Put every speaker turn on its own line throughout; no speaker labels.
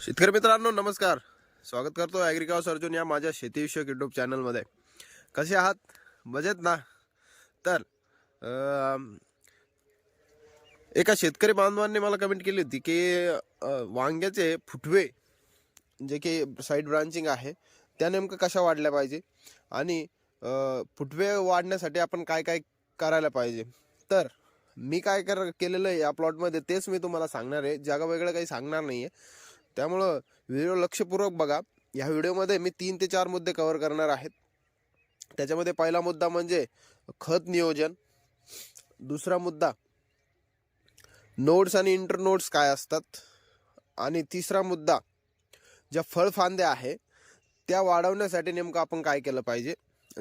शेतकरी मित्रांनो नमस्कार. स्वागत करतो ॲग्रिकास अर्जुन या माझ्या शेतीविषयक यूट्यूब चॅनलमध्ये कसे आहात? मजेत ना? तर एका शेतकरी बांधवांनी मला कमेंट केली होती की वांग्याचे फुटवे जे की साईड ब्रांचिंग आहे त्या नेमकं कशा वाढल्या पाहिजे? आणि फुटवे वाढण्यासाठी आपण काय काय करायला पाहिजे? तर मी काय कर केलेलं आहे या प्लॉटमध्ये तेच मी तुम्हाला सांगणार आहे. जागा वेगळं काही सांगणार नाही आहे त्यामुळं व्हिडिओ लक्षपूर्वक बघा. ह्या व्हिडिओमध्ये मी तीन ते चार मुद्दे कव्हर करणार आहेत. त्याच्यामध्ये पहिला मुद्दा म्हणजे खत नियोजन. दुसरा मुद्दा नोट्स आणि इंटरनोट्स काय असतात? आणि तिसरा मुद्दा ज्या फळफांद्या आहे त्या वाढवण्यासाठी नेमकं आपण काय केलं पाहिजे?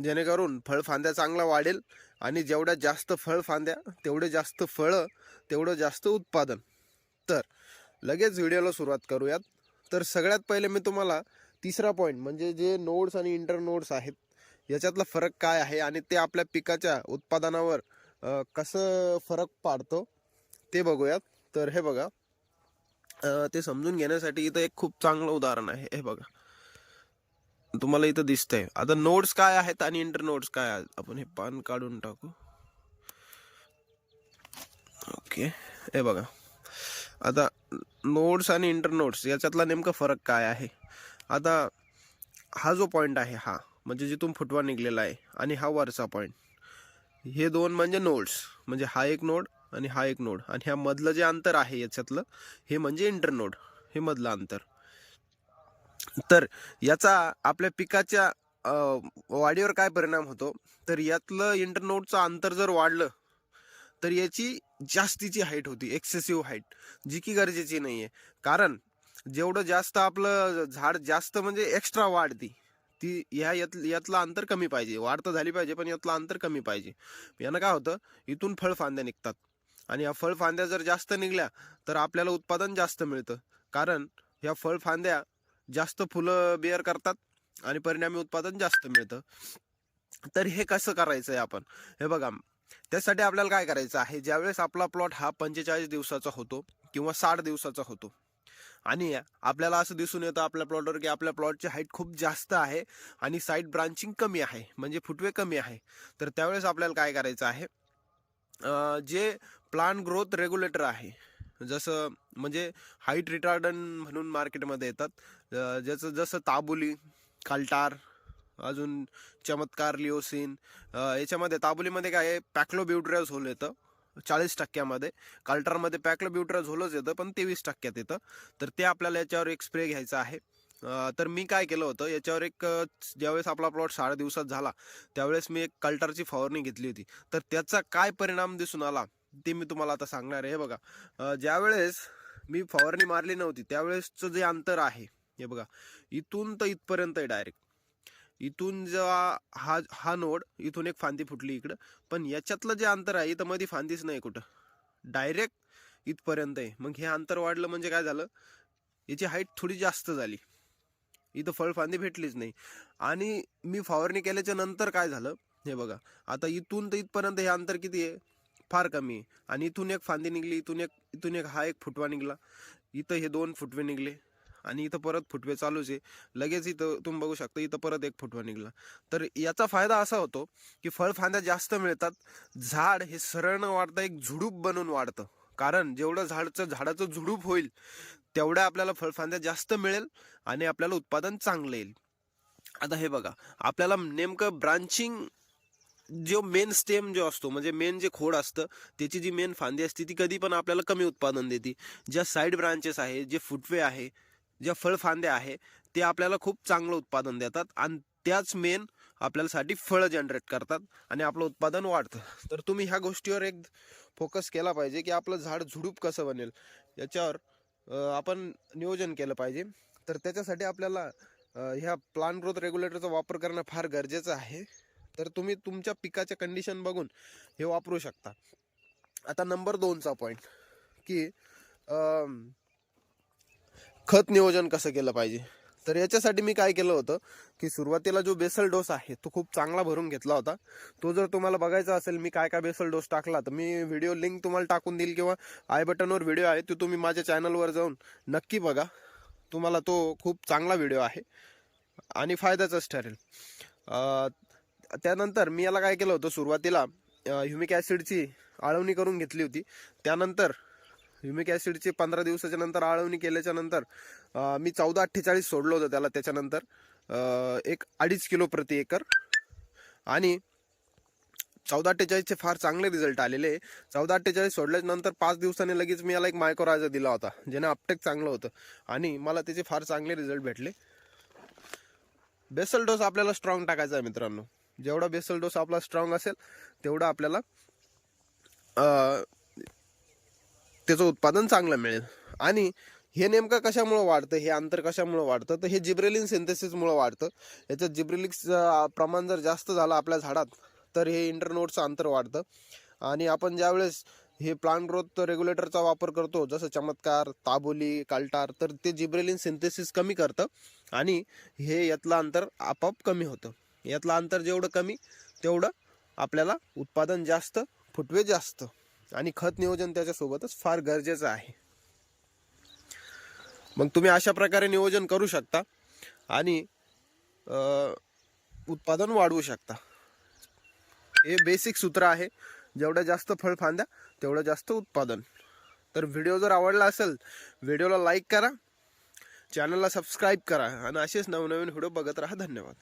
जेणेकरून फळफांद्या चांगला वाढेल आणि जेवढ्या जास्त फळफांद्या तेवढे जास्त फळं तेवढं जास्त उत्पादन. तर लगेच व्हिडिओला सुरुवात करूयात. तर सगळ्यात पहिले मी तुम्हाला तिसरा पॉईंट म्हणजे जे नोड्स आणि इंटर नोड्स आहेत याच्यातला फरक काय आहे आणि ते आपल्या पिकाच्या उत्पादनावर कसं फरक पाडतो ते बघूयात. तर हे बघा ते समजून घेण्यासाठी इथं एक खूप चांगलं उदाहरण आहे. हे बघा. तुम्हाला इथं दिसतंय. आता नोट्स काय आहेत आणि इंटर नोट्स काय आहेत? आपण हे पान काढून टाकू. ओके. हे बघा. आता नोड्स आणि इंटरनोड्स याच्यातला नेमका फरक काय आहे? आता हा जो पॉईंट आहे हा म्हणजे जिथून फुटवा निघलेला आहे आणि हा वरचा पॉईंट हे दोन म्हणजे नोड्स म्हणजे हा एक नोड आणि हा एक नोड आणि ह्या मधलं जे अंतर आहे याच्यातलं हे म्हणजे इंटरनोड हे मधलं अंतर. तर याचा आपल्या पिकाच्या वाढीवर काय परिणाम होतो? तर यातलं इंटरनोडचं अंतर जर वाढलं तर याची जास्तीची हाईट होती एक्सेसिव्ह हाईट जी की गरजेची नाही आहे कारण जेवढं जास्त आपलं झाड जास्त म्हणजे एक्स्ट्रा वाढती ती ह्या यात यातलं अंतर कमी पाहिजे. वाढ तर झाली पाहिजे पण यातलं अंतर कमी पाहिजे. यानं काय होतं इथून फळफांद्या निघतात. आणि या फळफांद्या जर जास्त निघल्या तर आपल्याला उत्पादन जास्त मिळतं. कारण ह्या फळफांद्या जास्त फुलं बेअर करतात आणि परिणामी उत्पादन जास्त मिळतं. तर हे कसं करायचं आहे आपण? हे बघा त्यासाठी आपल्याला काय करायचं आहे? ज्यावेळेस आपला प्लॉट हा पंचेचाळीस दिवसाचा होतो किंवा साठ दिवसाचा होतो. आणि आपल्याला असं दिसून येतं आपल्या प्लॉटवर की आपल्या प्लॉटची हाईट खूप जास्त आहे आणि साईड ब्रांचिंग कमी आहे म्हणजे फुटवे कमी आहे. तर त्यावेळेस आपल्याला काय करायचं आहे? जे प्लांट ग्रोथ रेग्युलेटर आहे जसं म्हणजे हाईट रिटार्डन म्हणून मार्केटमध्ये येतात ज्याचं जसं ताबुली कालटार अजून चमत्कार लिओसिन याच्यामध्ये ताबुलीमध्ये काय आहे होल येतं चाळीस टक्क्यामध्ये. काल्टारमध्ये होलच येतं पण तेवीस टक्क्यात येतं. तर ते आपल्याला याच्यावर एक स्प्रे घ्यायचा आहे. तर मी काय केलं होतं याच्यावर एक ज्यावेळेस आपला प्लॉट साडे दिवसात झाला त्यावेळेस मी एक कल्टरची फवारणी घेतली होती. तर त्याचा काय परिणाम दिसून आला ते मी तुम्हाला आता सांगणार आहे. हे बघा ज्यावेळेस मी फवारणी मारली नव्हती त्यावेळेसचं जे अंतर आहे हे बघा इथून तर इथपर्यंत आहे डायरेक्ट इथून जेव्हा हा हा नोड इथून एक फांदी फुटली इकडं पण याच्यातलं जे अंतर आहे इथं मध्ये फांदीच नाही कुठं. डायरेक्ट इथपर्यंत आहे. मग हे अंतर वाढलं म्हणजे काय झालं? याची हाईट थोडी जास्त झाली. इथं फळफांदी भेटलीच नाही. आणि मी फवारणी केल्याच्यानंतर काय झालं? हे बघा. आता इथून तर इथपर्यंत हे अंतर किती आहे? फार कमी आहे. आणि इथून एक फांदी निघली इथून एक इथून एक हा एक फुटवा निघला. इथं हे दोन फुटवे निघले. आणि इथं परत फुटवे चालूच आहे. लगेच इथं तुम्ही बघू शकता इथं परत एक फुटवा निघला. तर याचा फायदा असा होतो की फळफांद्या जास्त मिळतात. झाड हे सरळ न वाढता एक झुडूप बनून वाढतं. कारण जेवढं झाडचं झाडाचं झुडूप होईल तेवढ्या आपल्याला फळफांद्या जास्त मिळेल आणि आपल्याला उत्पादन चांगलं येईल. आता हे बघा आपल्याला नेमकं ब्रांचिंग जो मेन स्टेम जो असतो म्हणजे मेन जे खोड असतं त्याची जी मेन फांदी असते ती कधी पण आपल्याला कमी उत्पादन देते. ज्या साईड ब्रांचेस आहे जे फुटवे आहे ज्या फळफांद्या आहे ते आपल्याला खूप चांगलं उत्पादन देतात आणि त्याच मेन आपल्यासाठी फळं जनरेट करतात आणि आपलं उत्पादन वाढतं. तर तुम्ही ह्या गोष्टीवर एक फोकस केला पाहिजे की आपलं झाड झुडूप कसं बनेल याच्यावर आपण नियोजन केलं पाहिजे. तर त्याच्यासाठी आपल्याला ह्या प्लांट ग्रोथ रेग्युलेटरचा वापर करणं फार गरजेचं आहे. तर तुम्ही तुमच्या पिकाच्या कंडिशन बघून हे वापरू शकता. आता नंबर दोनचा पॉईंट की खत नियोजन कसं केलं पाहिजे? तर याच्यासाठी मी काय केलं होतं की सुरुवातीला जो बेसल डोस आहे तो खूप चांगला भरून घेतला होता. तो जर तुम्हाला बघायचा असेल मी काय काय बेसल डोस टाकला तर मी व्हिडिओ लिंक तुम्हाला टाकून देईल किंवा आय बटनवर व्हिडिओ आहे तो तुम्ही माझ्या चॅनलवर जाऊन नक्की बघा. तुम्हाला तो खूप चांगला व्हिडिओ आहे आणि फायद्याचाच ठरेल. त्यानंतर मी याला काय केलं होतं सुरुवातीला ह्युमिक ॲसिडची आळवणी करून घेतली होती. त्यानंतर ह्युमिक ॲसिडची पंधरा दिवसाच्या नंतर आळवणी केल्याच्यानंतर मी चौदा अठ्ठेचाळीस सोडलं होतं त्याला त्याच्यानंतर एक अडीच किलो प्रति एकर. आणि चौदा अठ्ठेचाळीसचे फार चांगले रिझल्ट आलेले. चौदा अठ्ठेचाळीस सोडल्यानंतर पाच दिवसांनी लगेच मी याला एक मायक्रोराजा दिला होता ज्याने अपटेक चांगलं होतं. आणि मला त्याचे फार चांगले रिझल्ट भेटले. बेसल डोस आपल्याला स्ट्रॉंग टाकायचा आहे मित्रांनो. जेवढा बेसल डोस आपला स्ट्रॉंग असेल तेवढं आपल्याला त्याचं उत्पादन चांगलं मिळेल. आणि हे नेमकं कशामुळं वाढतं? हे अंतर कशामुळं वाढतं? तर हे जिब्रेलिन सिंथेसिसमुळं वाढतं. याच्यात जिब्रेलिक्सचं प्रमाण जर जास्त झालं आपल्या झाडात तर हे इंटरनोडचं अंतर वाढतं. आणि आपण ज्यावेळेस हे प्लांट ग्रोथ रेग्युलेटरचा वापर करतो जसं चमत्कार ताबोली काल्टार तर ते जिब्रेलिन सिंथेसिस कमी करतं. आणि हे यातलं अंतर आपोआप कमी होतं. यातलं अंतर जेवढं कमी तेवढं आपल्याला उत्पादन जास्त फुटवे जास्त. आणि खत नियोजन त्याच्यासोबतच फार गरजेचं आहे. मग तुम्ही अशा प्रकारे नियोजन करू शकता आणि उत्पादन वाढवू शकता. हे बेसिक सूत्र आहे. जेवढं जास्त फळ फांद्या तेवढं जास्त उत्पादन. तर व्हिडिओ जर आवडला असेल व्हिडिओला लाईक करा. चॅनलला सबस्क्राईब करा. आणि असेच नवनवीन व्हिडिओ बघत राहा. धन्यवाद.